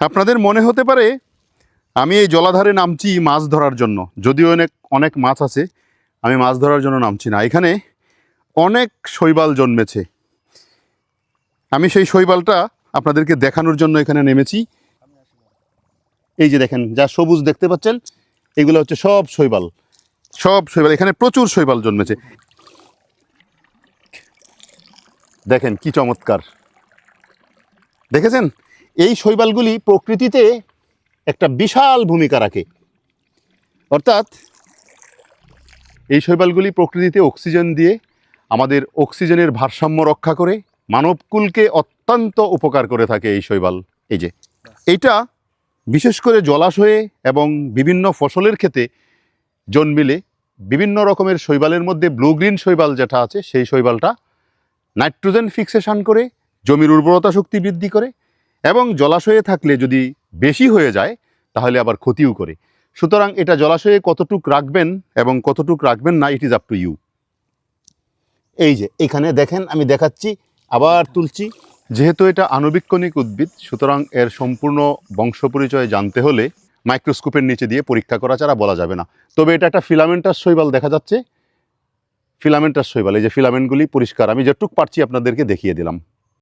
আপনাদের মনে হতে পারে আমি এই জলাধারে নামছি মাছ ধরার জন্য। যদিও অনেক অনেক মাছ আছে, আমি মাছ ধরার জন্য নামছি না। এখানে অনেক শৈবাল জন্মেছে। আমি সেই শৈবালটা আপনাদেরকে দেখানোর জন্য এখানে নেমেছি। এই যে দেখেন, যা সবুজ দেখতে পাচ্ছেন, এগুলো হচ্ছে সব শৈবাল। সব শৈবাল, এখানে প্রচুর শৈবাল জন্মেছে। দেখেন কি চমৎকার। দেখেছেন? এই শৈবালগুলি প্রকৃতিতে একটা বিশাল ভূমিকা রাখে। অর্থাৎ এই শৈবালগুলি প্রকৃতিতে অক্সিজেন দিয়ে আমাদের অক্সিজেনের ভারসাম্য রক্ষা করে, মানবকুলকে অত্যন্ত উপকার করে থাকে এই শৈবাল। এই যে, এইটা বিশেষ করে জলাশয়ে এবং বিভিন্ন ফসলের ক্ষেতে জন্মিলে বিভিন্ন রকমের শৈবালের মধ্যে ব্লু গ্রিন শৈবাল যেটা আছে, সেই শৈবালটা নাইট্রোজেন ফিক্সেশন করে, জমির উর্বরতা শক্তি বৃদ্ধি করে এবং জলাশয়ে থাকলে যদি বেশি হয়ে যায়, তাহলে আবার ক্ষতিও করে। সুতরাং এটা জলাশয়ে কতটুক রাখবেন এবং কতটুক রাখবেন না it is up to you এই যে, এখানে দেখেন, আমি দেখাচ্ছি, আবার তুলছি। যেহেতু এটা আণুবীক্ষণিক উদ্ভিদ, সুতরাং এর সম্পূর্ণ বংশ পরিচয় জানতে হলে মাইক্রোস্কোপের নিচে দিয়ে পরীক্ষা করা ছাড়া বলা যাবে না। তবে এটা একটা ফিলামেন্টাস শৈবাল দেখা যাচ্ছে। ফিলামেন্টাস শৈবাল, এই যে ফিলামেন্টগুলি পরিষ্কার, আমি যেটুক পারছি আপনাদেরকে দেখিয়ে দিলাম।